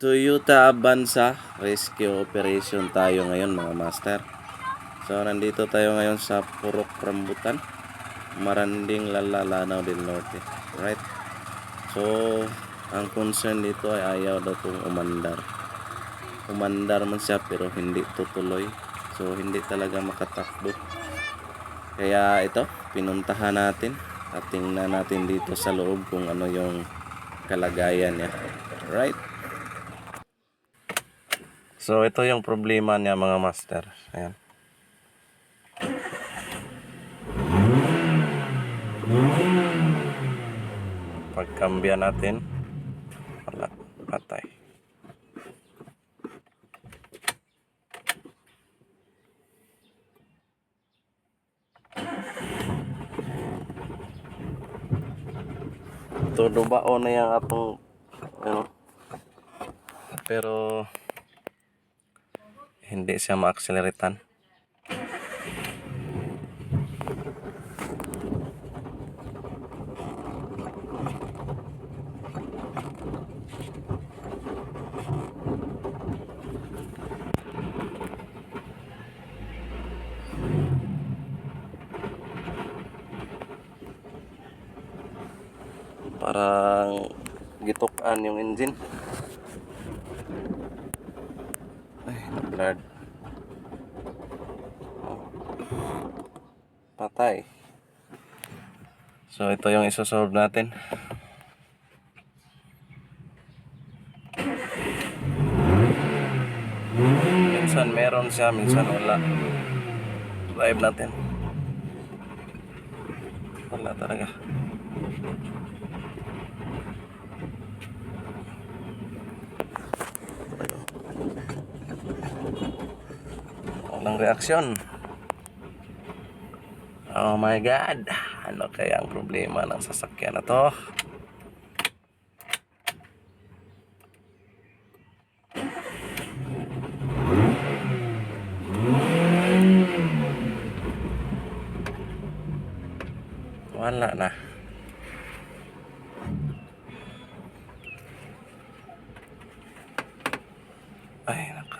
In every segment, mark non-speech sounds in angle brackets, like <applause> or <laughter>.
Toyota Avanza Rescue Operation tayo ngayon mga master. So nandito tayo ngayon sa Purok Rambutan, Maranding Lalalanaw del Norte. Right? So ang concern dito ay ayaw daw kong umandar. Umandar man siya pero hindi tutuloy. So hindi talaga makatakbo. Kaya ito, pinuntahan natin at tingnan natin dito sa loob kung ano yung kalagayan niya. Right? So ito yung problema niya mga master. Ayan. Pagkambya natin, wala, patay. Todo baon na yung atong ano, pero hindi siya ma-acceleratean. Parang gitukan yung engine. Oh. Patay. So, ito yung isosolve natin. Minsan meron siya, minsan wala. Live natin. Wala talaga. Walang reaksyon. Oh my God. Ano kaya ang problema ng sasakyan na to? Wala na. Ay, naka.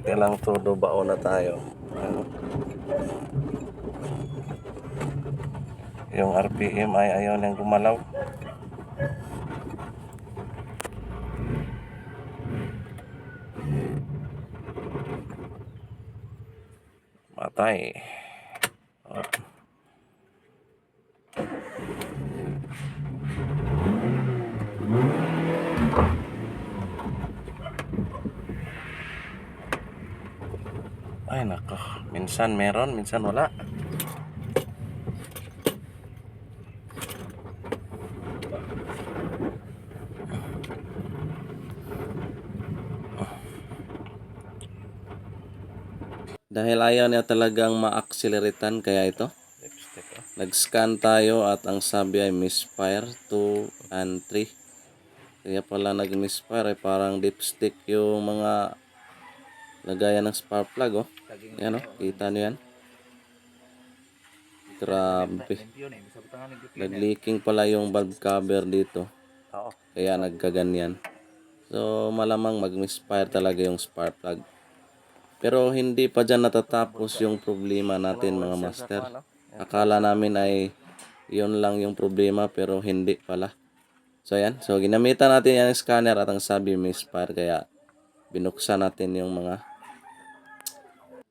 Kahit ilang todo baon na tayo. Yung RPM ay ayaw niyang gumalaw. Matay. Oh. Ay nako, minsan meron, minsan wala. Dahil ayaw niya talagang ma-acceleratean kaya ito. Nag-scan tayo at ang sabi ay misfire 2 and 3. Kaya pala nag-misfire ay parang dipstick yung mga lagayan ng spark plug oh. Yan oh, kita niyo yan. Grabe. Nag-leaking pala yung valve cover dito. Kaya nagkaganyan. So malamang mag-misfire talaga yung spark plug. Pero hindi pa dyan natatapos yung problema natin mga master. Akala namin ay yun lang yung problema pero hindi pala. So yan, so ginamitan natin yung scanner at ang sabi misfire kaya binuksan natin yung mga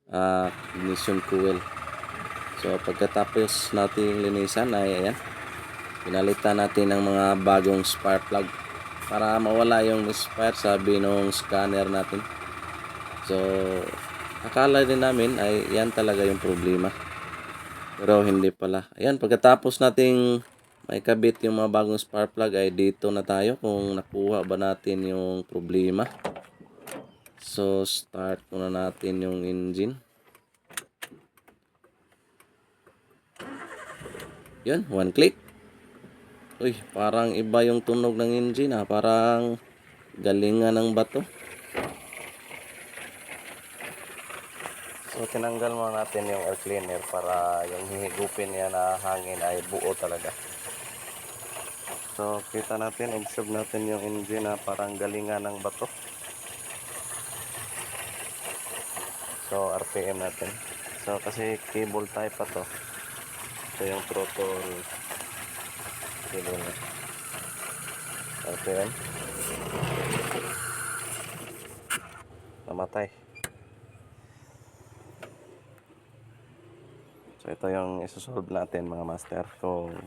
ah ignition coil. So pagkatapos natin linisan ay ayan, pinalitan natin ng mga bagong spark plug para mawala yung misfire sabi nung scanner natin. So, akala din namin ay yan talaga yung problema. Pero hindi pala. Ayan, pagkatapos nating may kabit yung mga bagong spark plug ay dito na tayo kung nakuha ba natin yung problema. So, start muna natin yung engine. Yun, one click. Uy, parang iba yung tunog ng engine ha. Parang galingan ng bato. So, tinanggal muna natin yung air cleaner para yung hihigupin niya na hangin ay buo talaga. So, kita natin, observe natin yung engine na parang galingan ng bato. So, RPM natin. So, kasi cable type pa to. Ito yung throttle cable na. RPM. Namatay. So, ito yung isusolve natin mga master kung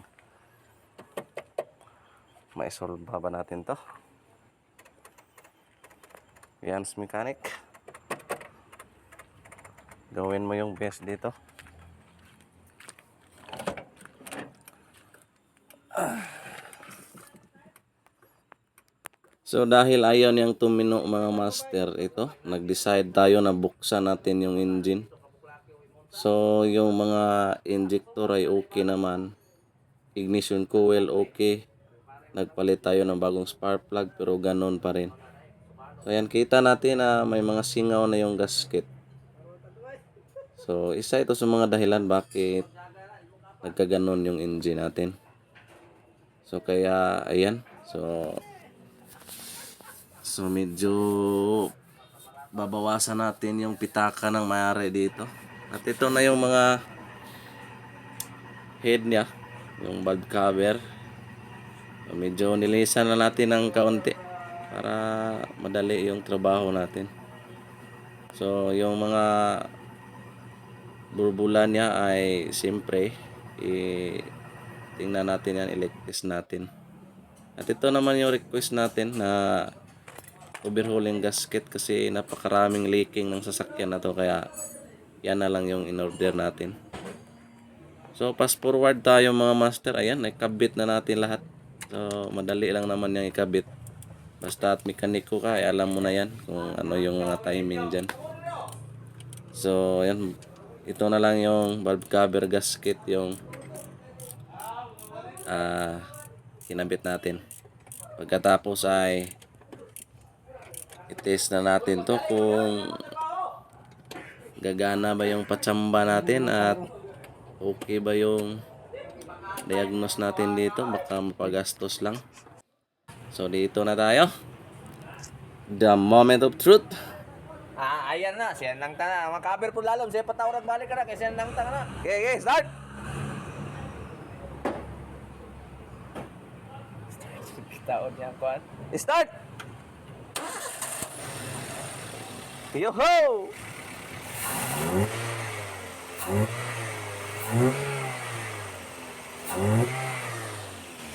maisolve ba ba natin to. Yan's mechanic. Gawin mo yung best dito. So dahil ayaw niyang tumino mga master ito, nag-decide tayo na buksan natin yung engine. So yung mga injector ay okay naman. Ignition coil okay. Nagpalit tayo ng bagong spark plug pero ganon pa rin. So ayan kita natin na may mga singaw na yung gasket. So isa ito sa mga dahilan bakit nagkaganon yung engine natin. So kaya ayan. So So medyo babawasan natin yung pitaka ng mayari dito. At ito na yung mga head niya, yung valve cover. So, medyo nilisan na natin ng kaunti para madali yung trabaho natin. So yung mga burbulan niya ay siyempre tingnan natin yan, electric natin. At ito naman yung request natin na overhauling gasket kasi napakaraming leaking ng sasakyan na to kaya yan na lang yung in-order natin. So fast forward tayo mga master. Ayan, nakabit na natin lahat. So madali lang naman yung ikabit. Basta at mekaniko ka, ay alam mo na yan kung ano yung mga timing dyan. So ayan, ito na lang yung valve cover gasket yung ah kinabit natin. Pagkatapos ay i-test na natin to kung gagana ba yung patsamba natin at okay ba yung diagnose natin dito. Baka mapagastos lang. So dito na tayo. The moment of truth Ah, ayan na. Siya nang tanga. Makaber po lalom. Siya patawran balik ka na. Kaya siya nang tanga na. Okay, okay, start! <laughs> Taon niya, kuan. Start! Yo-ho!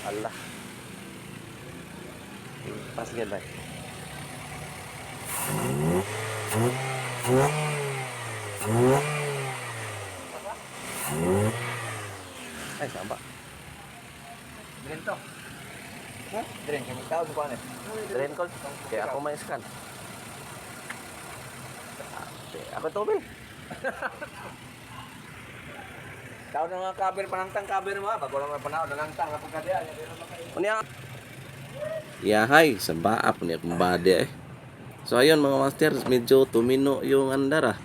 Allah. Pas ba? Ay, saan ba? Diren to. Ha? Diren, kami tao kuan eh. Drain call kaya ako may scan ako tubil <laughs> Tao na nga cover panangtang cover mo ha. Bago lang na panahon nanangtang kapag kadiya. Unya. Yahay, sa baap ni akong body eh. So ayun mga master, medyo tumino yung andar ah.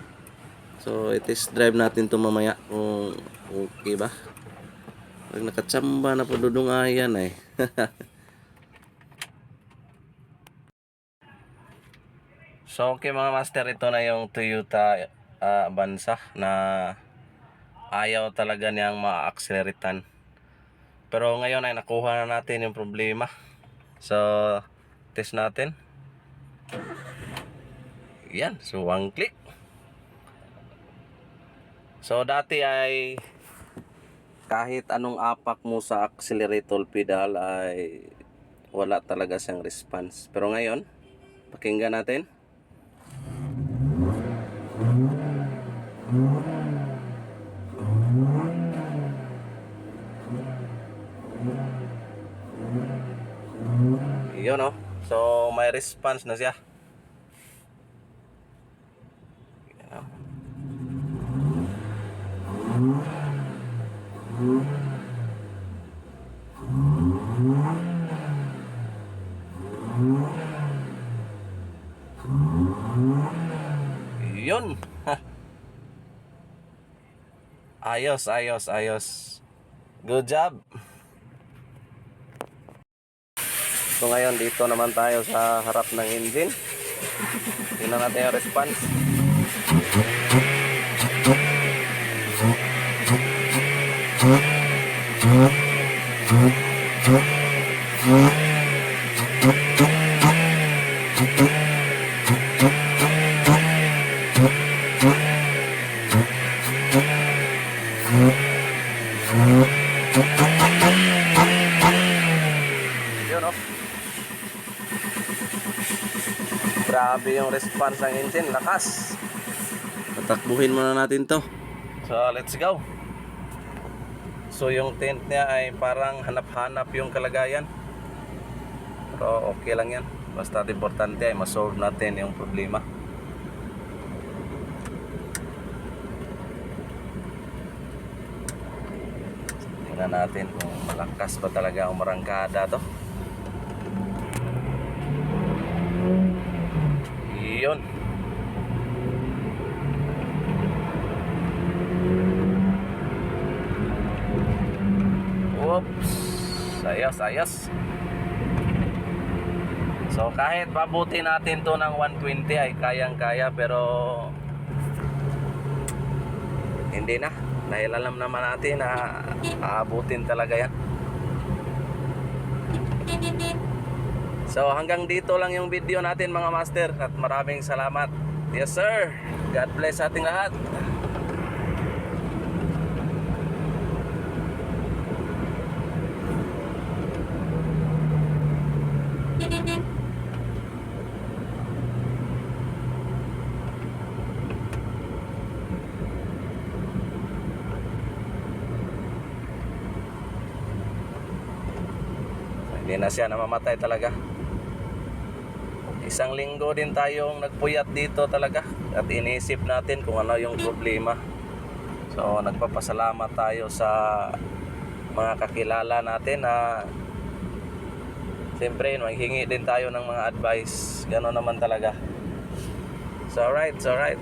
So i-test drive natin to mamaya kung okay ba. Pag nakatsamba na po dudungayan eh. <laughs> so okay mga master, ito na yung Toyota ah, Avanza na ayaw talaga niyang ma-acceleratean. Pero ngayon ay nakuha na natin yung problema. So, test natin. Yan, so one click. So, dati ay kahit anong apak mo sa accelerator pedal ay wala talaga siyang response. Pero ngayon, pakinggan natin. Yun no. So may response na siya. Yan, oh. Yun. ayos, ayos, ayos. Good job. So ngayon dito naman tayo sa harap ng engine. Tingnan natin yung response. Yun oh. Grabe yung response ng engine, lakas. Patakbuhin muna natin to. So, let's go. So, yung tent niya ay parang hanap-hanap yung kalagayan. Pero okay lang yan. Basta importante ay masolve natin yung problema. Tingnan natin kung malakas ba talaga ang marangkada to. Yun. Ayos, ayos. So kahit pabuti natin to ng 120 ay kayang-kaya pero hindi na. Dahil alam naman natin na aabutin talaga yan. So hanggang dito lang yung video natin mga master at maraming salamat. Yes sir. God bless ating lahat. Hindi na siya namamatay talaga. Isang linggo din tayong nagpuyat dito talaga at inisip natin kung ano yung problema. So nagpapasalamat tayo sa mga kakilala natin na siyempre maghingi din tayo ng mga advice. Gano'n naman talaga. So alright, so alright.